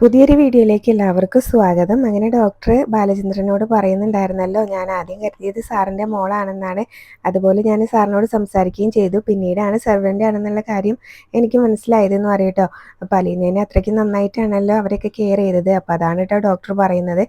പുതിയൊരു വീഡിയോയിലേക്ക് എല്ലാവർക്കും സ്വാഗതം. അങ്ങനെ ഡോക്ടർ ബാലചന്ദ്രനോട് പറയുന്നുണ്ടായിരുന്നല്ലോ ഞാൻ ആദ്യം കരുതിയത് സാറിന്റെ മോളാണെന്നാണ്. അതുപോലെ ഞാൻ സാറിനോട് സംസാരിക്കുകയും ചെയ്തു. പിന്നീടാണ് സെർവന്റ് ആണെന്നുള്ള കാര്യം എനിക്ക് മനസ്സിലായതെന്ന് പറയട്ടോ. അപ്പോൾ അലീനേനെ അത്രയ്ക്ക് നന്നായിട്ടാണല്ലോ അവരൊക്കെ കെയർ ചെയ്തത്. അപ്പോൾ അതാണ് കേട്ടോ ഡോക്ടർ പറയുന്നത്.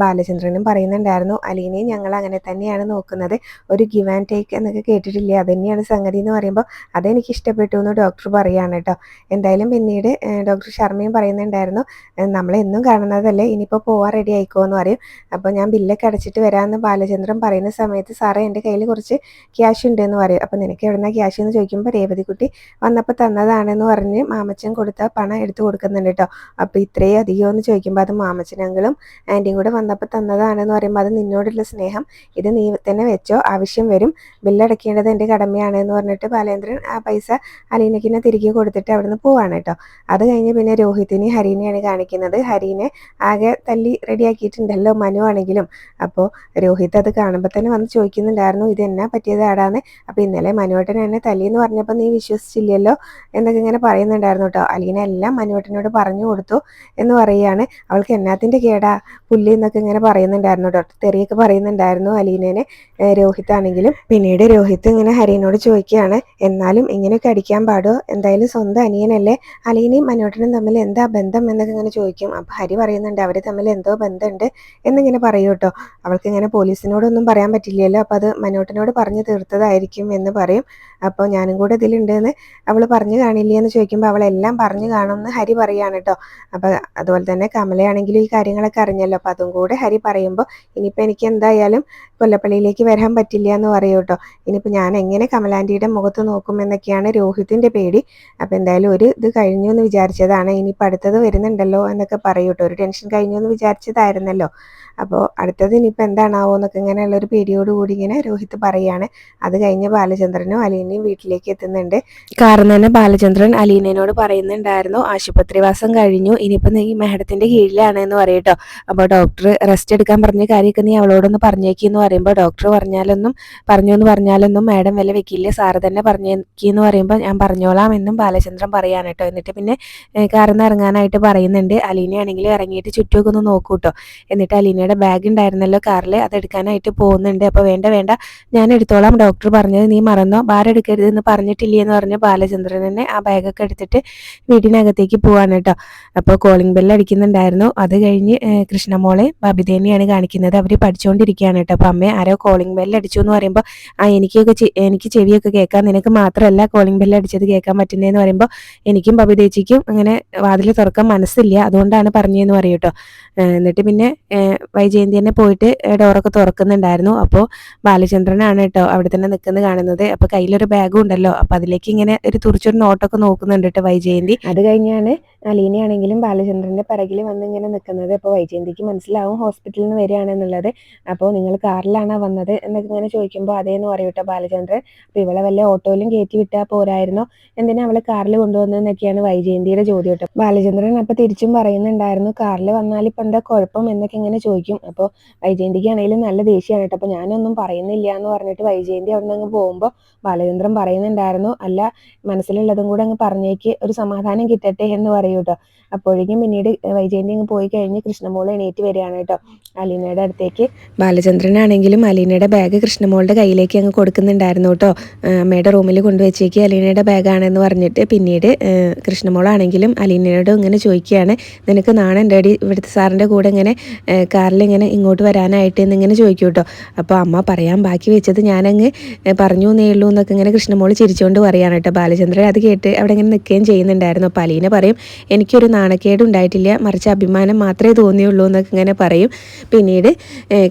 ബാലചന്ദ്രനും പറയുന്നുണ്ടായിരുന്നു അലീനയും ഞങ്ങൾ അങ്ങനെ തന്നെയാണ് നോക്കുന്നത്. ഒരു ഗിവ് ആൻഡ് ടേക്ക് എന്നൊക്കെ കേട്ടിട്ടില്ലേ? തന്നെയാണ് സംഗതി എന്ന് പറയുമ്പോൾ അതെനിക്ക് ഇഷ്ടപ്പെട്ടു എന്ന് ഡോക്ടർ പറയുകയാണ് കേട്ടോ എന്തായാലും പിന്നീട് ഡോക്ടർ ശർമ്മയും പറയുന്നുണ്ടായിരുന്നു നമ്മളെന്നും കാണുന്നതല്ലേ? ഇനിയിപ്പോൾ പോവാൻ റെഡി ആയിക്കോ എന്ന് പറയും. അപ്പോൾ ഞാൻ ബില്ലൊക്കെ അടച്ചിട്ട് വരാമെന്ന് ബാലചന്ദ്രൻ പറയുന്ന സമയത്ത് സാറേ എന്റെ കയ്യിൽ കുറച്ച് ക്യാഷ് ഉണ്ട് എന്ന് പറയും. അപ്പോൾ നിനക്ക് എവിടുന്ന ക്യാഷ് എന്ന് ചോദിക്കുമ്പോൾ രേവതിക്കുട്ടി വന്നപ്പോൾ തന്നതാണെന്ന് പറഞ്ഞ് മാമച്ചൻ കൊടുത്ത പണം എടുത്തു കൊടുക്കുന്നുണ്ട് കേട്ടോ അപ്പോൾ ഇത്രയും അധികം എന്ന് ചോദിക്കുമ്പോൾ അത് മാമച്ചനങ്ങളും ആന്റിയും കൂടെ വന്നപ്പോൾ തന്നതാണെന്ന് പറയുമ്പോൾ അത് നിന്നോടുള്ള സ്നേഹം. ഇത് നീ തന്നെ വെച്ചോ. ആവശ്യം വരും. ബില്ലടക്കേണ്ടത് എന്റെ കടമയാണ് എന്ന് പറഞ്ഞിട്ട് ബാലേന്ദ്രൻ ആ പൈസ അലീനക്കിനെ തിരികെ കൊടുത്തിട്ട് അവിടുന്ന് പോവാണ് കേട്ടോ അത് കഴിഞ്ഞ് പിന്നെ രോഹിത്തിനെയും ഹരീനെയാണ് കാണിക്കുന്നത്. കാണിക്കുന്നത്. ഹരീനെ ആകെ തല്ലി റെഡിയാക്കിയിട്ടുണ്ടല്ലോ മനു ആണെങ്കിലും. അപ്പോൾ രോഹിത് അത് കാണുമ്പോൾ തന്നെ വന്ന് ചോദിക്കുന്നുണ്ടായിരുന്നു ഇത് എന്നാ പറ്റിയതാടാന്ന്? അപ്പോൾ ഇന്നലെ മനുവേട്ടൻ എന്നെ തല്ലി എന്ന് പറഞ്ഞപ്പോൾ നീ വിശ്വസിച്ചില്ലല്ലോ എന്നൊക്കെ ഇങ്ങനെ പറയുന്നുണ്ടായിരുന്നു കേട്ടോ. അലീന എല്ലാം മനുവേട്ടനോട് പറഞ്ഞു കൊടുത്തു എന്ന് പറയുകയാണ്. അവൾക്ക് എന്നാത്തിന്റെ കേടാ? പുല്ല് എന്നൊക്കെ ഇങ്ങനെ പറയുന്നുണ്ടായിരുന്നു കേട്ടോ. തെറിയൊക്കെ പറയുന്നുണ്ടായിരുന്നു അലീനേനെ. രോഹിത് ആണെങ്കിലും. പിന്നീട് രോഹിത് ഇങ്ങനെ ഹരീനോട് ചോദിക്കുകയാണ് എന്നാലും ഇങ്ങനെയൊക്കെ അടിക്കാൻ പാടോ? എന്തായാലും സ്വന്തം അനിയനല്ലേ? അലീനയും മനുവേട്ടനും തമ്മിൽ എന്താ ബന്ധം? എന്നൊക്കെ ഇങ്ങനെ ചോദിക്കും അപ്പം ഹരി പറയുന്നുണ്ട് അവർ തമ്മിൽ എന്തോ ബന്ധമുണ്ട്? എന്നിങ്ങനെ പറയൂ കേട്ടോ. അവൾക്ക് ഇങ്ങനെ പോലീസിനോടൊന്നും പറയാൻ പറ്റില്ലല്ലോ അപ്പോൾ അത് മനോട്ടനോട് പറഞ്ഞു തീർത്തതായിരിക്കും എന്ന് പറയും. അപ്പോൾ ഞാനും കൂടെ ഇതിലുണ്ടെന്ന് അവൾ പറഞ്ഞു കാണില്ലേ എന്ന് ചോദിക്കുമ്പോൾ അവളെല്ലാം പറഞ്ഞു കാണുമെന്ന് ഹരി പറയാണ് കേട്ടോ. അപ്പോൾ അതുപോലെ തന്നെ കമലയാണെങ്കിലും ഈ കാര്യങ്ങളൊക്കെ അറിഞ്ഞല്ലോ അപ്പോൾ അതും കൂടെ ഹരി പറയുമ്പോൾ ഇനിയിപ്പോൾ എനിക്ക് എന്തായാലും കൊല്ലപ്പള്ളിയിലേക്ക് വരാൻ പറ്റില്ല എന്ന് പറയൂ കേട്ടോ. ഇനിയിപ്പോൾ ഞാൻ എങ്ങനെ കമലാന്റിയുടെ മുഖത്ത് നോക്കും എന്നൊക്കെയാണ് രോഹിത്തിന്റെ പേടി. അപ്പോൾ എന്തായാലും ഒരു ഇത് കഴിഞ്ഞു എന്ന് വിചാരിച്ചതാണ്. ഇനിയിപ്പോൾ അടുത്തത് വരുന്നുണ്ടല്ലോ എന്നൊക്കെ പറയൂട്ടോ. ഒരു ടെൻഷൻ കഴിഞ്ഞു എന്ന് വിചാരിച്ചതായിരുന്നല്ലോ. അപ്പോൾ അടുത്തത് ഇനിയിപ്പോൾ എന്താണാവോ എന്നൊക്കെ ഇങ്ങനെയുള്ള ഒരു പേടിയോടുകൂടി ഇങ്ങനെ രോഹിത് പറയുകയാണ് അത് കഴിഞ്ഞ് ബാലചന്ദ്രനും അലീനയും വീട്ടിലേക്ക് എത്തുന്നുണ്ട്. കാരണം തന്നെ ബാലചന്ദ്രൻ അലീനയോട് പറയുന്നുണ്ടായിരുന്നു ആശുപത്രിവാസം കഴിഞ്ഞു ഇനിയിപ്പോൾ നീ മേഡത്തിന്റെ കീഴിലാണ് എന്ന് പറയട്ടോ അപ്പോൾ ഡോക്ടർ റെസ്റ്റ് എടുക്കാൻ പറഞ്ഞ കാര്യമൊക്കെ നീ അവളോടൊന്ന് പറഞ്ഞേക്കിയെന്ന് പറയുമ്പോൾ ഡോക്ടർ പറഞ്ഞാലൊന്നും പറഞ്ഞു എന്ന് പറഞ്ഞാലൊന്നും മാഡം വില വെക്കില്ല സാറ് തന്നെ പറഞ്ഞേക്കിയെന്ന് പറയുമ്പോൾ ഞാൻ പറഞ്ഞോളാം എന്നും ബാലചന്ദ്രൻ പറയാണ് കേട്ടോ എന്നിട്ട് പിന്നെ കാരണം ഇറങ്ങാനായിട്ട് പറയുന്നുണ്ട്. അലീനയാണെങ്കിൽ ഇറങ്ങിയിട്ട് ചുറ്റുമൊക്കെ ഒന്ന് നോക്കൂട്ടോ എന്നിട്ട് അലീന അമ്മയുടെ ബാഗ് ഉണ്ടായിരുന്നല്ലോ കാറിൽ അത് എടുക്കാനായിട്ട് പോകുന്നുണ്ട്. അപ്പോൾ വേണ്ട വേണ്ട. ഞാൻ എടുത്തോളാം ഡോക്ടർ പറഞ്ഞത്. നീ മറന്നോ? ഭാരം എടുക്കരുത് എന്ന് പറഞ്ഞിട്ടില്ലേ എന്ന് പറഞ്ഞ് ബാലചന്ദ്രൻ തന്നെ ആ ബാഗൊക്കെ എടുത്തിട്ട് വീടിനകത്തേക്ക് പോവാണ് കേട്ടോ അപ്പോൾ കോളിംഗ് ബെല്ല് അടിക്കുന്നുണ്ടായിരുന്നു. അത് കഴിഞ്ഞ് കൃഷ്ണമോളെ ബബിതേനെയാണ് കാണിക്കുന്നത്. അവർ പഠിച്ചുകൊണ്ടിരിക്കുകയാണ് കേട്ടോ അപ്പോൾ അമ്മയെ ആരോ കോളിംഗ് ബെല്ല് അടിച്ചു എന്ന് പറയുമ്പോൾ ആ എനിക്കൊക്കെ എനിക്ക് ചെവിയൊക്കെ കേൾക്കാം. നിനക്ക് മാത്രമല്ല കോളിംഗ് ബെല്ല് അടിച്ചത് കേൾക്കാൻ പറ്റുന്നതെന്ന് പറയുമ്പോൾ എനിക്കും ബബിതേച്ചിക്കും അങ്ങനെ വാതിൽ തുറക്കാൻ മനസ്സില്ല. അതുകൊണ്ടാണ് പറഞ്ഞതെന്ന് കേട്ടോ എന്നിട്ട് പിന്നെ വൈജയന്തി തന്നെ പോയിട്ട് ഡോറൊക്കെ തുറക്കുന്നുണ്ടായിരുന്നു. അപ്പോൾ ബാലചന്ദ്രനാണ് കേട്ടോ അവിടെ തന്നെ നിൽക്കുന്നത് കാണുന്നത്. അപ്പോൾ കയ്യിലൊരു ബാഗും ഉണ്ടല്ലോ. അപ്പോൾ അതിലേക്ക് ഇങ്ങനെ ഒരു തുറച്ചൊരു നോട്ടൊക്കെ നോക്കുന്നുണ്ട് കേട്ടോ വൈജയന്തി. അത് കഴിഞ്ഞാണ് അലീനയാണെങ്കിലും ബാലചന്ദ്രന്റെ പിറകിൽ വന്ന് ഇങ്ങനെ നിൽക്കുന്നത് അപ്പോൾ വൈജയന്തിക്ക് മനസ്സിലാവും ഹോസ്പിറ്റലിൽ നിന്ന് വരികയാണെന്നുള്ളത്. അപ്പോൾ നിങ്ങൾ കാറിലാണോ വന്നത് എന്നൊക്കെ ഇങ്ങനെ ചോദിക്കുമ്പോൾ അതേന്ന് കേട്ടോ ബാലചന്ദ്രൻ. അപ്പോൾ ഇവളെ വല്ല ഓട്ടോയിലും കയറ്റി വിട്ടാൽ പോരായിരുന്നോ? എന്തിനാ അവളെ കാറിൽ കൊണ്ടുവന്നതെന്നൊക്കെയാണ് വൈജയന്തിയുടെ ചോദ്യം കേട്ടോ. ബാലചന്ദ്രൻ അപ്പോൾ തിരിച്ചും പറയുന്നുണ്ടായിരുന്നു കാറിൽ വന്നാൽ ഇപ്പം എന്താ കുഴപ്പം? എന്നൊക്കെ ഇങ്ങനെ ചോദിക്കും അപ്പോൾ വൈജയന്തിക്ക് ആണെങ്കിലും നല്ല ദേഷ്യമാണ് കേട്ടോ. അപ്പോൾ ഞാനൊന്നും പറയുന്നില്ല എന്ന് പറഞ്ഞിട്ട് വൈജയന്തി അവിടെ നിന്ന് അങ്ങ് പോകുമ്പോൾ ബാലചന്ദ്രൻ പറയുന്നുണ്ടായിരുന്നു അല്ല മനസ്സിലുള്ളതും കൂടെ അങ്ങ് പറഞ്ഞേക്ക് ഒരു സമാധാനം കിട്ടട്ടെ എന്ന് പറയൂ കേട്ടോ അപ്പോഴേക്കും പിന്നീട് വൈജയന്തി അങ്ങ് പോയി കഴിഞ്ഞ് കൃഷ്ണമോൾ എണീറ്റ് വരികയാണ് കേട്ടോ. അലീനയുടെ അടുത്തേക്ക് ബാലചന്ദ്രനാണെങ്കിലും അലീനയുടെ ബാഗ് കൃഷ്ണമോളുടെ കയ്യിലേക്ക് അങ്ങ് കൊടുക്കുന്നുണ്ടായിരുന്നു കേട്ടോ അമ്മയുടെ റൂമിൽ കൊണ്ടുവച്ചേക്ക് അലീനയുടെ ബാഗാണെന്ന് പറഞ്ഞിട്ട് പിന്നീട് കൃഷ്ണമോളാണെങ്കിലും അലീനയോട് ഇങ്ങനെ ചോദിക്കുകയാണ് നിനക്ക് നാണം ഡാഡി ഇവിടുത്തെ സാറിന്റെ കൂടെ ഇങ്ങനെ കാറിൽ ഇങ്ങനെ ഇങ്ങോട്ട് വരാനായിട്ട് എന്നിങ്ങനെ ചോദിക്കും കേട്ടോ. അപ്പോൾ അമ്മ പറയാൻ ബാക്കി വെച്ചത് ഞാനങ്ങ് പറഞ്ഞു എന്നേ ഉള്ളൂ എന്നൊക്കെ ഇങ്ങനെ കൃഷ്ണമോൾ ചിരിച്ചുകൊണ്ട് പറയാണ് കേട്ടോ. ബാലചന്ദ്രൻ അത് കേട്ട് അവിടെ ഇങ്ങനെ നിൽക്കുകയും ചെയ്യുന്നുണ്ടായിരുന്നു. അപ്പോൾ അലീന പറയും എനിക്കൊരു നാണക്കേട് ഉണ്ടായിട്ടില്ല മറിച്ച് അഭിമാനം മാത്രമേ തോന്നിയുള്ളൂ എന്നൊക്കെ ഇങ്ങനെ പറയും. പിന്നീട്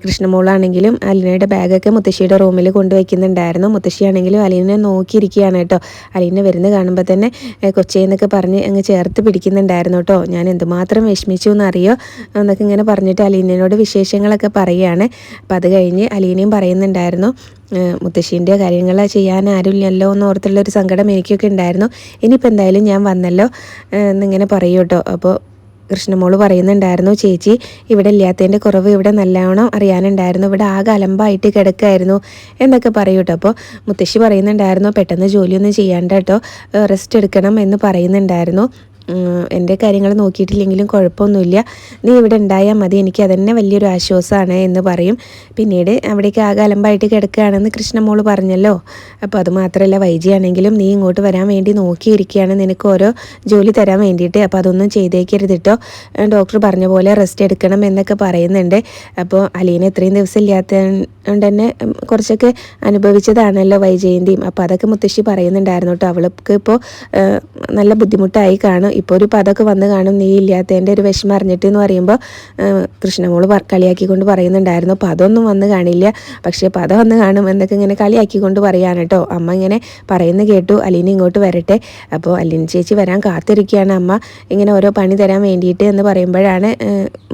കൃഷ്ണമോളാണെങ്കിലും അലീനയുടെ ബാഗൊക്കെ മുത്തശ്ശിയുടെ റൂമിൽ കൊണ്ടുവയ്ക്കുന്നുണ്ടായിരുന്നു. മുത്തശ്ശിയാണെങ്കിലും അലീനെ നോക്കിയിരിക്കുകയാണ് കേട്ടോ. അലീന വരുന്ന കാണുമ്പോൾ തന്നെ കൊച്ചേന്നൊക്കെ പറഞ്ഞ് അങ്ങ് ചേർത്ത് പിടിക്കുന്നുണ്ടായിരുന്നു കേട്ടോ. ഞാൻ എന്തുമാത്രം വിഷമിച്ചു എന്നറിയോ? എന്നൊക്കെ ഇങ്ങനെ പറഞ്ഞിട്ട് അലീനയോട് വിശേഷങ്ങളൊക്കെ പറയുകയാണ് അപ്പം അത് കഴിഞ്ഞ് അലീനയും പറയുന്നുണ്ടായിരുന്നു മുത്തശ്ശീന്റെ കാര്യങ്ങൾ ചെയ്യാൻ ആരുമില്ലല്ലോ എന്ന് ഓർത്തുള്ള ഒരു സങ്കടം എനിക്കൊക്കെ ഉണ്ടായിരുന്നു. ഇനിയിപ്പോൾ എന്തായാലും ഞാൻ വന്നല്ലോ എന്നിങ്ങനെ പറയൂ കേട്ടോ അപ്പോൾ കൃഷ്ണമോൾ പറയുന്നുണ്ടായിരുന്നു ചേച്ചി ഇവിടെ ഇല്ലാത്തതിന്റെ കുറവ് ഇവിടെ നല്ലവണ്ണം അറിയാനുണ്ടായിരുന്നു. ഇവിടെ ആകെ അലമ്പായിട്ട് കിടക്കായിരുന്നു എന്നൊക്കെ പറയൂ കേട്ടോ അപ്പോൾ മുത്തശ്ശി പറയുന്നുണ്ടായിരുന്നു പെട്ടെന്ന് ജോലിയൊന്നും ചെയ്യാണ്ട് കേട്ടോ റെസ്റ്റ് എടുക്കണം എന്ന് പറയുന്നുണ്ടായിരുന്നു. എന്റെ കാര്യങ്ങൾ നോക്കിയിട്ടില്ലെങ്കിലും കുഴപ്പമൊന്നുമില്ല. നീ ഇവിടെ ഉണ്ടായാൽ മതി. എനിക്ക് അതന്നെ വലിയൊരു ആശ്വാസമാണ് എന്ന് പറയും. പിന്നീട് അവിടേക്ക് ആകെ അലമ്പായിട്ട് കിടക്കുകയാണെന്ന് കൃഷ്ണമോൾ പറഞ്ഞല്ലോ. അപ്പോൾ അത് മാത്രമല്ല വൈജിയാണെങ്കിലും നീ ഇങ്ങോട്ട് വരാൻ വേണ്ടി നോക്കിയിരിക്കുകയാണ് നിനക്ക് ഓരോ ജോലി തരാൻ വേണ്ടിയിട്ട്. അപ്പോൾ അതൊന്നും ചെയ്തേക്കരുത് കേട്ടോ ഡോക്ടർ പറഞ്ഞ പോലെ റെസ്റ്റ് എടുക്കണം എന്നൊക്കെ പറയുന്നുണ്ട്. അപ്പോൾ അലീന ഇത്രയും ദിവസം ഇല്ലാത്ത കൊണ്ട് തന്നെ കുറച്ചൊക്കെ അനുഭവിച്ചതാണല്ലോ വൈജയന്തിയും അപ്പോൾ അതൊക്കെ മുത്തശ്ശി പറയുന്നുണ്ടായിരുന്നു കേട്ടോ അവൾക്ക് ഇപ്പോൾ നല്ല ബുദ്ധിമുട്ടായി കാണും. ഇപ്പോൾ ഒരു പദമൊക്കെ വന്ന് കാണും നീ ഇല്ലാത്തതിന്റെ ഒരു വിഷമം അറിഞ്ഞിട്ട് എന്ന് പറയുമ്പോൾ കൃഷ്ണമോൾ കളിയാക്കിക്കൊണ്ട് പറയുന്നുണ്ടായിരുന്നു. പദമൊന്നും വന്ന് കാണില്ല. പക്ഷേ പത വന്ന് കാണും എന്നൊക്കെ ഇങ്ങനെ കളിയാക്കിക്കൊണ്ട് പറയാണ് കേട്ടോ അമ്മ ഇങ്ങനെ പറയുന്ന കേട്ടു. അലീന ഇങ്ങോട്ട് വരട്ടെ. അപ്പോൾ അലീന ചേച്ചി വരാൻ കാത്തിരിക്കുകയാണ് അമ്മ. ഇങ്ങനെ ഓരോ പണി തരാൻ വേണ്ടിയിട്ട് എന്ന് പറയുമ്പോഴാണ്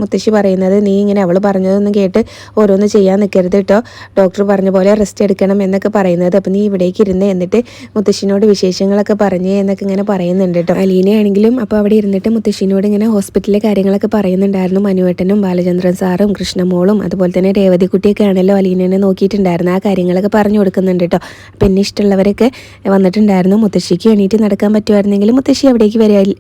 മുത്തശ്ശി പറയുന്നത് നീ ഇങ്ങനെ അവൾ പറഞ്ഞതൊന്നും കേട്ട് ഓരോന്ന് ചെയ്യാൻ നിൽക്കരുത് കേട്ടോ ഡോക്ടർ പറഞ്ഞ പോലെ റെസ്റ്റ് എടുക്കണം എന്നൊക്കെ പറയുന്നത്. അപ്പോൾ നീ ഇവിടേക്ക് ഇരുന്ന് എന്നിട്ട് മുത്തശ്ശിനോട് വിശേഷങ്ങളൊക്കെ പറഞ്ഞേ എന്നൊക്കെ ഇങ്ങനെ പറയുന്നുണ്ട് കേട്ടോ അലീനയാണെങ്കിലും അപ്പോൾ അവിടെ ഇരുന്നിട്ട് മുത്തശ്ശിനോട് ഇങ്ങനെ ഹോസ്പിറ്റലിലെ കാര്യങ്ങളൊക്കെ പറയുന്നുണ്ടായിരുന്നു. മനുവേട്ടനും ബാലചന്ദ്രൻ സാറും കൃഷ്ണമോളും അതുപോലെ തന്നെ രേവതിക്കുട്ടിയൊക്കെ ആണല്ലോ അലീനനെ നോക്കിയിട്ടുണ്ടായിരുന്നു. ആ കാര്യങ്ങളൊക്കെ പറഞ്ഞു കൊടുക്കുന്നുണ്ട് കേട്ടോ അപ്പം എന്നെ ഇഷ്ടമുള്ളവരൊക്കെ വന്നിട്ടുണ്ടായിരുന്നു. മുത്തശ്ശിക്ക് എണീറ്റ് നടക്കാൻ പറ്റുമായിരുന്നെങ്കിൽ മുത്തശ്ശി അവിടേക്ക്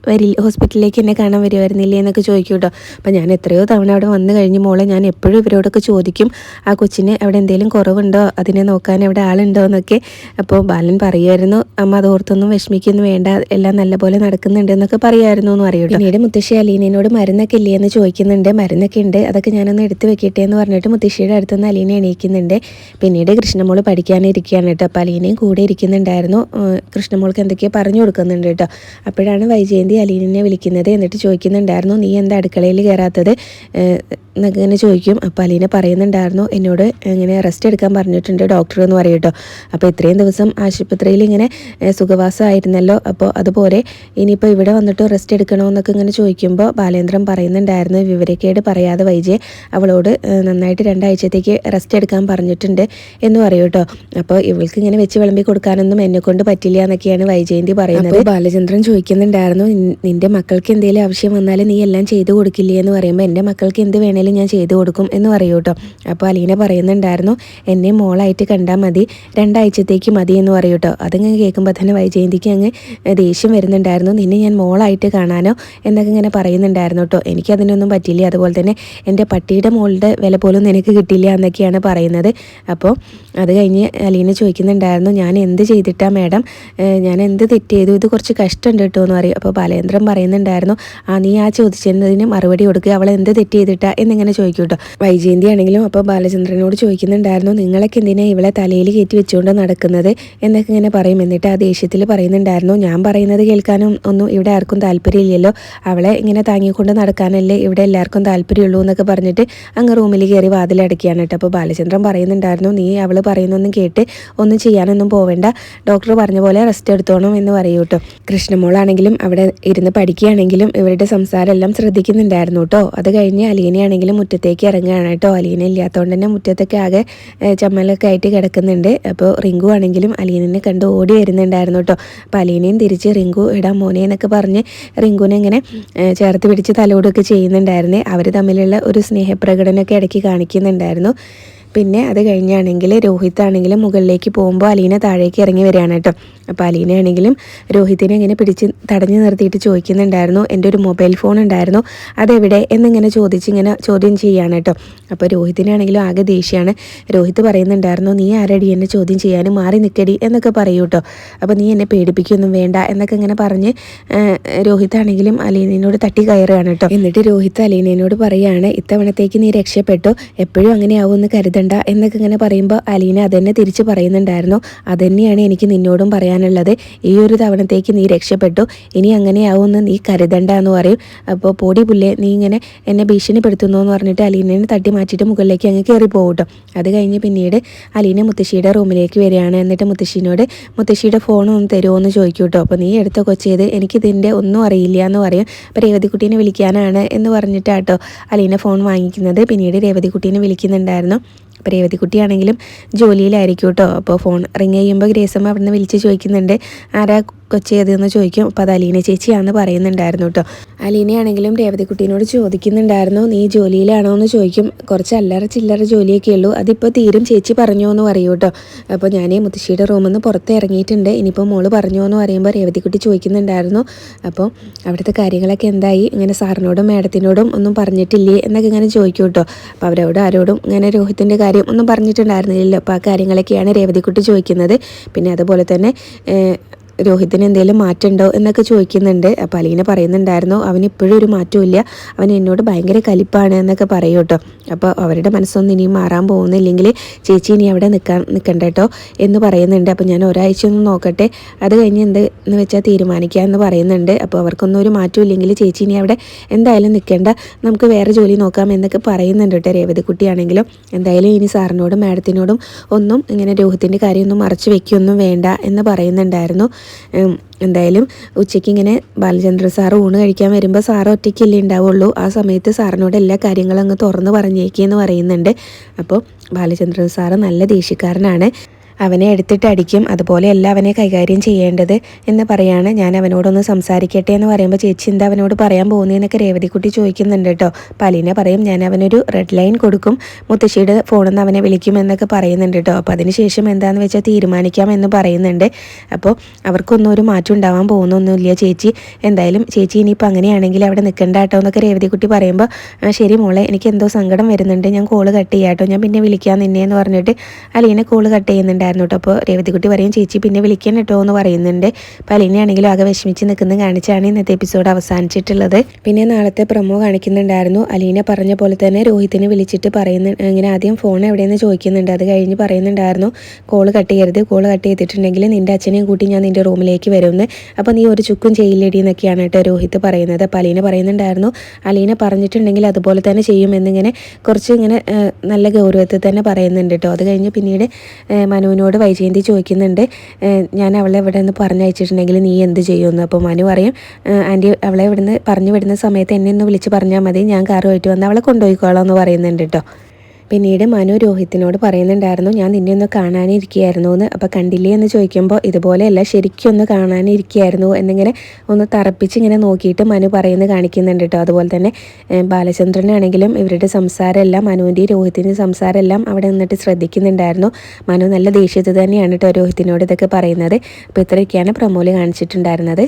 വരില്ല ഹോസ്പിറ്റലിലേക്ക് എന്നെ കാണാൻ വരുമായിരുന്നില്ലേ എന്നൊക്കെ ചോദിക്കും കേട്ടോ അപ്പം ഞാൻ എത്രയോ തവണ അവിടെ വന്നു കഴിഞ്ഞ് മോളെ ഞാൻ എപ്പോഴും ഇവരോടൊക്കെ ചോദിക്കും ആ കൊച്ചിന് അവിടെ എന്തെങ്കിലും കുറവുണ്ടോ? അതിനെ നോക്കാൻ അവിടെ ആളുണ്ടോ? എന്നൊക്കെ. അപ്പോൾ ബാലൻ പറയുമായിരുന്നു അമ്മ അതോർത്തൊന്നും വിഷമിക്കൊന്നും വേണ്ട. എല്ലാം നല്ലപോലെ നടക്കുന്നുണ്ട് എന്നൊക്കെ പറയുമായിരുന്നു എന്ന് അറിയൂ പിന്നീട് മുത്തശ്ശി അലീനയോട് മരുന്നൊക്കെ ഇല്ലേ? എന്ന് ചോദിക്കുന്നുണ്ട്. മരുന്നൊക്കെ ഉണ്ട് അതൊക്കെ ഞാനൊന്ന് എടുത്തു വെക്കട്ടെ എന്ന് പറഞ്ഞിട്ട് മുത്തശ്ശിയുടെ അടുത്തുനിന്ന് അലീന എണീക്കുന്നുണ്ട്. പിന്നീട് കൃഷ്ണമോൾ പഠിക്കാനിരിക്കുകയാണ് കേട്ടോ. അപ്പോൾ അലീനയും കൂടെ ഇരിക്കുന്നുണ്ടായിരുന്നു. കൃഷ്ണമോൾക്ക് എന്തൊക്കെയോ പറഞ്ഞു കൊടുക്കുന്നുണ്ട് കേട്ടോ. അപ്പോഴാണ് വൈജയന്തി അലീനെ വിളിക്കുന്നത് എന്നിട്ട് ചോദിക്കുന്നുണ്ടായിരുന്നു നീ എന്താ അടുക്കളയിൽ കയറാത്തത്? എന്നങ്ങനെ ചോദിക്കും. അപ്പോൾ അലീന പറയുന്നുണ്ടായിരുന്നു എന്നോട് ഇങ്ങനെ റെസ്റ്റ് എടുക്കാൻ പറഞ്ഞിട്ടുണ്ട് ഡോക്ടർ എന്ന് പറയും കേട്ടോ. അപ്പോൾ ഇത്രയും ദിവസം ആശുപത്രിയിൽ ഇങ്ങനെ സുഖവാസമായിരുന്നല്ലോ. അപ്പോൾ അതുപോലെ ഇനിയിപ്പോൾ ഇവിടെ വന്നിട്ട് റെസ്റ്റ് എടുക്കണമെന്നൊക്കെ ഇങ്ങനെ ചോദിക്കുമ്പോൾ ബാലേന്ദ്രൻ പറയുന്നുണ്ടായിരുന്നു വിവരക്കേട് പറയാതെ വൈജയെ അവളോട് നന്നായിട്ട് രണ്ടാഴ്ചത്തേക്ക് റെസ്റ്റ് എടുക്കാൻ പറഞ്ഞിട്ടുണ്ട് എന്ന് പറയൂ കേട്ടോ അപ്പോൾ ഇവൾക്ക് ഇങ്ങനെ വെച്ച് വിളമ്പി കൊടുക്കാനൊന്നും എന്നെ കൊണ്ട് പറ്റില്ല എന്നൊക്കെയാണ് വൈജയന്തി പറയുന്നത്. ബാലചന്ദ്രൻ ചോദിക്കുന്നുണ്ടായിരുന്നു നിന്റെ മക്കൾക്ക് എന്തെങ്കിലും ആവശ്യം വന്നാൽ നീ എല്ലാം ചെയ്തു കൊടുക്കില്ലേ? എന്ന് പറയുമ്പോൾ എന്റെ മക്കൾക്ക് എന്ത് വേണേലും ഞാൻ ചെയ്തു കൊടുക്കും എന്ന് പറയൂ കേട്ടോ അപ്പോൾ അലീന പറയുന്നുണ്ടായിരുന്നു എന്നെ മോളായിട്ട് കണ്ടാൽ മതി രണ്ടാഴ്ചത്തേക്ക് മതി എന്ന് പറയൂ കേട്ടോ അതിങ്ങനെ കേൾക്കുമ്പോൾ തന്നെ വൈജയന്തിക്ക് അങ്ങ് ദേഷ്യം വരുന്നുണ്ടായിരുന്നു നിന്നെ ഞാൻ മോളായിട്ട് കാണാനോ എന്നൊക്കെ ഇങ്ങനെ പറയുന്നുണ്ടായിരുന്നു കേട്ടോ. എനിക്കതിനൊന്നും പറ്റിയില്ല. അതുപോലെ തന്നെ എന്റെ പട്ടിയുടെ മോളുടെ വില പോലും നിനക്ക് കിട്ടില്ല എന്നൊക്കെയാണ് പറയുന്നത്. അപ്പോൾ അത് കഴിഞ്ഞ് അലീന ചോദിക്കുന്നുണ്ടായിരുന്നു ഞാൻ എന്ത് ചെയ്തിട്ടാ മാഡം? ഞാൻ എന്ത് തെറ്റ് ചെയ്തു? ഇത് കുറച്ച് കഷ്ടമുണ്ട് കേട്ടോ എന്ന് പറയും. അപ്പോൾ ബാലേന്ദ്രൻ പറയുന്നുണ്ടായിരുന്നു ആ നീ ആ ചോദിച്ചതിന് മറുപടി കൊടുക്കുക അവൾ എന്ത് തെറ്റ് ചെയ്തിട്ടാ? എന്നിങ്ങനെ ചോദിക്കും കേട്ടോ. വൈജയന്തി ആണെങ്കിലും അപ്പോൾ ബാലചന്ദ്രനോട് ചോദിക്കുന്നുണ്ടായിരുന്നു നിങ്ങളൊക്കെ എന്തിനാ ഇവളെ തലയിൽ കയറ്റി വെച്ചുകൊണ്ട് നടക്കുന്നത്? എന്നൊക്കെ ഇങ്ങനെ പറയും. എന്നിട്ട് ആ ദേഷ്യത്തിൽ പറയുന്നുണ്ടായിരുന്നു ഞാൻ പറയുന്നത് കേൾക്കാനും ഒന്നും ഇവിടെ ആർക്കും താല്പര്യമില്ലല്ലോ. അവളെ ഇങ്ങനെ താങ്ങിക്കൊണ്ട് നടക്കാനല്ലേ ഇവിടെ എല്ലാവർക്കും താല്പര്യമുള്ളൂ എന്നൊക്കെ പറഞ്ഞിട്ട് അങ്ങ് റൂമിൽ കയറി വാതിലടക്കുകയാണ് കേട്ടോ. അപ്പോൾ ബാലചന്ദ്രൻ പറയുന്നുണ്ടായിരുന്നു നീ അവൾ പറയുന്നൊന്നും കേട്ട് ഒന്നും ചെയ്യാനൊന്നും പോവേണ്ട. ഡോക്ടർ പറഞ്ഞ പോലെ റെസ്റ്റ് എടുത്തോണം എന്ന് പറയൂ കേട്ടോ. കൃഷ്ണമോളാണെങ്കിലും അവിടെ ഇരുന്ന് പഠിക്കുകയാണെങ്കിലും ഇവരുടെ സംസാരം എല്ലാം ശ്രദ്ധിക്കുന്നുണ്ടായിരുന്നു കേട്ടോ. അത് കഴിഞ്ഞ് അലീനയാണെങ്കിലും മുറ്റത്തേക്ക് ഇറങ്ങുകയാണ് കേട്ടോ. അലീന ഇല്ലാത്തതുകൊണ്ട് തന്നെ മുറ്റത്തൊക്കെ ആകെ ചമ്മലൊക്കെ ആയിട്ട് കിടക്കുന്നുണ്ട്. അപ്പോൾ റിങ്കു ആണെങ്കിലും അലീനെ കണ്ട് ഓടി വരുന്നുണ്ടായിരുന്നു കേട്ടോ. അപ്പോൾ അലീനയും തിരിച്ച് റിങ്കു ഇടാൻ മോനെ എന്നൊക്കെ പറഞ്ഞ് റിങ്കുവിനെ ഇങ്ങനെ ചേർത്ത് പിടിച്ച് തലോടൊക്കെ ചെയ്യുന്നുണ്ടായിരുന്നേ. അവർ തമ്മിലുള്ള ഒരു സ്നേഹപ്രകടനമൊക്കെ ഇടയ്ക്ക് കാണിക്കുന്നുണ്ടായിരുന്നു. പിന്നെ അത് കഴിഞ്ഞാണെങ്കിൽ രോഹിത് ആണെങ്കിലും മുകളിലേക്ക് പോകുമ്പോൾ അലീന താഴേക്ക് ഇറങ്ങി വരികയാണ് കേട്ടോ. അപ്പോൾ അലീനയാണെങ്കിലും രോഹിത്തിനെ ഇങ്ങനെ പിടിച്ച് തടഞ്ഞു നിർത്തിയിട്ട് ചോദിക്കുന്നുണ്ടായിരുന്നു എന്റെ ഒരു മൊബൈൽ ഫോൺ ഉണ്ടായിരുന്നു അതെവിടെ? എന്നിങ്ങനെ ചോദിച്ച് ഇങ്ങനെ ചോദ്യം ചെയ്യുകയാണ് കേട്ടോ. അപ്പോൾ രോഹിത്തിനാണെങ്കിലും ആകെ ദേഷ്യമാണ്. രോഹിത് പറയുന്നുണ്ടായിരുന്നു നീ ആരടി എന്നെ ചോദ്യം ചെയ്യാനും മാറി നിൽക്കടി എന്നൊക്കെ പറയൂ കേട്ടോ. അപ്പോൾ നീ എന്നെ പേടിപ്പിക്കൊന്നും വേണ്ട എന്നൊക്കെ ഇങ്ങനെ പറഞ്ഞ് രോഹിത്താണെങ്കിലും അലീനയോട് തട്ടി കയറുകയാണ് കേട്ടോ. എന്നിട്ട് രോഹിത് അലീനയോട് പറയുകയാണ് ഇത്തവണത്തേക്ക് നീ രക്ഷപ്പെട്ടു എപ്പോഴും അങ്ങനെ ആവുമെന്ന് കരുതണ്ട എന്നൊക്കെ ഇങ്ങനെ പറയുമ്പോൾ അലീന അതന്നെ തിരിച്ച് പറയുന്നുണ്ടായിരുന്നു. അതന്നെയാണ് എനിക്ക് നിന്നോടും പറയാനുള്ളത്. ഈ ഒരു തവണത്തേക്ക് നീ രക്ഷപ്പെട്ടു. ഇനി അങ്ങനെയാവുമെന്ന് നീ കരുതണ്ട എന്ന് പറയും. അപ്പോൾ പൊടി പുല്ലേ നീ ഇങ്ങനെ എന്നെ ഭീഷണിപ്പെടുത്തുന്നു എന്ന് പറഞ്ഞിട്ട് അലീനെ തട്ടി മാറ്റിയിട്ട് മുകളിലേക്ക് അങ്ങ് കയറി പോകും അത് കഴിഞ്ഞ് പിന്നീട് അലീന മുത്തശ്ശിയുടെ റൂമിലേക്ക് വരികയാണ്. എന്നിട്ട് മുത്തശ്ശിനോട് മുത്തശ്ശിയുടെ ഫോൺ ഒന്ന് തരുമോ എന്ന് ചോദിക്കും കേട്ടോ അപ്പോൾ നീ എടുത്ത കൊച്ചേത് എനിക്കിതിന്റെ ഒന്നും അറിയില്ല എന്ന് പറയും. അപ്പോൾ രേവതിക്കുട്ടീനെ വിളിക്കാനാണ് എന്ന് പറഞ്ഞിട്ടാട്ടോ അലീന ഫോൺ വാങ്ങിക്കുന്നത്. പിന്നീട് രേവതിക്കുട്ടീനെ വിളിക്കുന്നുണ്ടായിരുന്നു. അപ്പോൾ രേവതിക്കുട്ടിയാണെങ്കിലും ജോലിയിലായിരിക്കും കേട്ടോ അപ്പോൾ ഫോൺ റിങ് ചെയ്യുമ്പോൾ ഗ്രേസമ്മ അവിടെ നിന്ന് വിളിച്ച് ചോദിക്കുന്നുണ്ട് ആരാ കൊച്ചേതെന്ന് ചോദിക്കും. അപ്പോൾ അത് അലീന ചേച്ചിയാണെന്ന് പറയുന്നുണ്ടായിരുന്നു കേട്ടോ അലീനയാണെങ്കിലും രേവതിക്കുട്ടീനോട് ചോദിക്കുന്നുണ്ടായിരുന്നു നീ ജോലിയിലാണോ? എന്ന് ചോദിക്കും. കുറച്ച് അല്ലറ ചില്ലറ ജോലിയൊക്കെ ഉള്ളൂ. അതിപ്പോൾ തീരും. ചേച്ചി പറഞ്ഞോ എന്ന് പറയൂ കേട്ടോ അപ്പോൾ ഞാൻ മുത്തശ്ശിയുടെ റൂമിൽ നിന്ന് പുറത്ത് ഇറങ്ങിയിട്ടുണ്ട്. ഇനിയിപ്പോൾ മോൾ പറഞ്ഞോ എന്ന് പറയുമ്പോൾ രേവതിക്കുട്ടി ചോദിക്കുന്നുണ്ടായിരുന്നു. അപ്പോൾ അവിടുത്തെ കാര്യങ്ങളൊക്കെ എന്തായി? ഇങ്ങനെ സാറിനോടും മാഡത്തിനോടും ഒന്നും പറഞ്ഞിട്ടില്ലേ? എന്നൊക്കെ ഇങ്ങനെ ചോദിക്കും കേട്ടോ അപ്പോൾ അവരോട് ആരോടും ഇങ്ങനെ രോഹിത്തിന്റെ കാര്യം ഒന്നും പറഞ്ഞിട്ടുണ്ടായിരുന്നില്ലല്ലോ. അപ്പോൾ ആ കാര്യങ്ങളൊക്കെയാണ് രേവതിക്കുട്ടി ചോദിക്കുന്നത്. പിന്നെ അതുപോലെ തന്നെ രോഹിത്തിന് എന്തെങ്കിലും മാറ്റമുണ്ടോ എന്നൊക്കെ ചോദിക്കുന്നുണ്ട്. അപ്പോൾ അലീന പറയുന്നുണ്ടായിരുന്നു അവന് ഇപ്പോഴും ഒരു മാറ്റമില്ല അവൻ എന്നോട് ഭയങ്കര കലിപ്പാണ് എന്നൊക്കെ പറയും കേട്ടോ. അപ്പോൾ അവരുടെ മനസ്സൊന്നും ഇനിയും മാറാൻ പോകുന്നില്ലെങ്കിൽ ചേച്ചി ഇനി അവിടെ നിൽക്കാൻ നിൽക്കണ്ട കേട്ടോ എന്ന് പറയുന്നുണ്ട്. അപ്പോൾ ഞാൻ ഒരാഴ്ച ഒന്ന് നോക്കട്ടെ. അത് കഴിഞ്ഞ് എന്ത് എന്ന് വെച്ചാൽ തീരുമാനിക്കുക എന്ന് പറയുന്നുണ്ട്. അപ്പോൾ അവർക്കൊന്നും ഒരു മാറ്റം ഇല്ലെങ്കിൽ ചേച്ചി ഇനി അവിടെ എന്തായാലും നിൽക്കേണ്ട നമുക്ക് വേറെ ജോലി നോക്കാം എന്നൊക്കെ പറയുന്നുണ്ട് കേട്ടോ രേവതിക്കുട്ടിയാണെങ്കിലും എന്തായാലും ഇനി സാറിനോടും മാഡത്തിനോടും ഒന്നും ഇങ്ങനെ രോഹിത്തിന്റെ കാര്യമൊന്നും മറച്ചു വെക്കുകയൊന്നും വേണ്ട എന്ന് പറയുന്നുണ്ടായിരുന്നു. എന്തായാലും ഉച്ചയ്ക്ക് ഇങ്ങനെ ബാലചന്ദ്ര സാറ് ഊണ് കഴിക്കാൻ വരുമ്പോൾ സാറ് ഒറ്റയ്ക്കല്ലേ ഉണ്ടാവുള്ളൂ. ആ സമയത്ത് സാറിനോട് എല്ലാ കാര്യങ്ങളും അങ്ങ് തുറന്ന് പറഞ്ഞേക്കെന്ന് പറയുന്നുണ്ട്. അപ്പോൾ ബാലചന്ദ്രൻ സാറ് നല്ല ദേഷ്യക്കാരനാണ്. അവനെ എടുത്തിട്ട് അടിക്കും. അതുപോലെയല്ല അവനെ കൈകാര്യം ചെയ്യേണ്ടത് എന്ന് പറയാണ്. ഞാൻ അവനോടൊന്ന് സംസാരിക്കട്ടെ എന്ന് പറയുമ്പോൾ ചേച്ചി എന്താ അവനോട് പറയാൻ പോകുന്നതെന്നൊക്കെ രേവതിക്കുട്ടി ചോദിക്കുന്നുണ്ട് കേട്ടോ. പലീനെ പറയും ഞാൻ അവനൊരു റെഡ് ലൈൻ കൊടുക്കും. മുത്തശ്ശിയുടെ ഫോണിൽ നിന്ന് അവനെ വിളിക്കും എന്നൊക്കെ പറയുന്നുണ്ട് കേട്ടോ. അപ്പോൾ അതിനുശേഷം എന്താണെന്ന് വെച്ചാൽ തീരുമാനിക്കാം എന്ന് പറയുന്നുണ്ട്. അപ്പോൾ അവർക്കൊന്നും ഒരു മാറ്റം ഉണ്ടാവാൻ പോകുന്നൊന്നുമില്ല ചേച്ചി. എന്തായാലും ചേച്ചി ഇനിയിപ്പോൾ അങ്ങനെയാണെങ്കിൽ അവിടെ നിൽക്കണ്ട കേട്ടോ എന്നൊക്കെ രേവതിക്കുട്ടി പറയുമ്പോൾ ശരി മോളെ എനിക്ക് എന്തോ സങ്കടം വരുന്നുണ്ട്. ഞാൻ കോൾ കട്ട് ചെയ്യാം കേട്ടോ. ഞാൻ പിന്നെ വിളിക്കാം നിന്നെ എന്ന് പറഞ്ഞിട്ട് അലീനെ കോൾ കട്ട് ചെയ്യുന്നുണ്ട്. ഉണ്ടായിരുന്നു കേട്ടോ. അപ്പോൾ രേവതിക്കുട്ടി പറയും ചേച്ചി പിന്നെ വിളിക്കാൻ കേട്ടോ എന്ന് പറയുന്നുണ്ട്. അപ്പോൾ അലീനയാണെങ്കിലും ആകെ വിഷമിച്ച് നിൽക്കുന്നത് കാണിച്ചാണ് ഇന്നത്തെ എപ്പിസോഡ് അവസാനിച്ചിട്ടുള്ളത്. പിന്നെ നാളത്തെ പ്രൊമോ കാണിക്കുന്നുണ്ടായിരുന്നു. അലീന പറഞ്ഞ പോലെ തന്നെ രോഹിത്തിനെ വിളിച്ചിട്ട് പറയുന്ന ഇങ്ങനെ ആദ്യം ഫോൺ എവിടെയെന്ന് ചോദിക്കുന്നുണ്ട്. അത് കഴിഞ്ഞ് പറയുന്നുണ്ടായിരുന്നു കോൾ കട്ട് ചെയ്യരുത് കോൾ കട്ട് ചെയ്തിട്ടുണ്ടെങ്കിൽ നിന്റെ അച്ഛനെയും കൂട്ടി ഞാൻ നിന്റെ റൂമിലേക്ക് വരുമെന്ന്. അപ്പോൾ നീ ഒരു ചുക്കും ചെയ്യില്ലേടി എന്നൊക്കെയാണ് കേട്ടോ രോഹിത് പറയുന്നത്. അപ്പോൾ അലീന പറയുന്നുണ്ടായിരുന്നു അലീന പറഞ്ഞിട്ടുണ്ടെങ്കിൽ അതുപോലെ തന്നെ ചെയ്യുമെന്നിങ്ങനെ കുറച്ച് ഇങ്ങനെ നല്ല ഗൗരവത്തിൽ തന്നെ പറയുന്നുണ്ട് കേട്ടോ. അത് കഴിഞ്ഞ് പിന്നീട് മനുവിനോട് വൈജയന്തി ചോദിക്കുന്നുണ്ട് ഞാൻ അവളെ ഇവിടെ നിന്ന് പറഞ്ഞയച്ചിട്ടുണ്ടെങ്കിൽ നീ എന്ത് ചെയ്യുമെന്ന്? അപ്പോൾ മനു പറയും ആന്റി അവളെ ഇവിടുന്ന് പറഞ്ഞു വിടുന്ന സമയത്ത് എന്നെ ഒന്ന് വിളിച്ച് പറഞ്ഞാൽ മതി ഞാൻ കാറുമായിട്ട് വന്ന് അവളെ കൊണ്ടുപോയിക്കോളാം എന്ന് പറയുന്നുണ്ട് കേട്ടോ. പിന്നീട് മനു രോഹിത്തിനോട് പറയുന്നുണ്ടായിരുന്നു ഞാൻ നിന്നെ ഒന്ന് കാണാനിരിക്കുകയായിരുന്നു എന്ന്. അപ്പോൾ കണ്ടില്ലേ? എന്ന് ചോദിക്കുമ്പോൾ ഇതുപോലെയല്ല ശരിക്കും ഒന്ന് കാണാനിരിക്കുകയായിരുന്നു. എന്നിങ്ങനെ ഒന്ന് തറപ്പിച്ച് ഇങ്ങനെ നോക്കിയിട്ട് മനു പറയുന്നത് കാണിക്കുന്നുണ്ട് കേട്ടോ. അതുപോലെ തന്നെ ബാലചന്ദ്രനാണെങ്കിലും ഇവരുടെ സംസാരമെല്ലാം മനുവിന്റെയും രോഹിത്തിന്റെയും സംസാരമെല്ലാം അവിടെ നിന്നിട്ട് ശ്രദ്ധിക്കുന്നുണ്ടായിരുന്നു. മനു നല്ല ദേഷ്യത്തിൽ തന്നെയാണ് കേട്ടോ രോഹിത്തിനോട് ഇതൊക്കെ പറയുന്നത്. അപ്പോൾ ഇത്രയൊക്കെയാണ് പ്രമോൽ കാണിച്ചിട്ടുണ്ടായിരുന്നത്.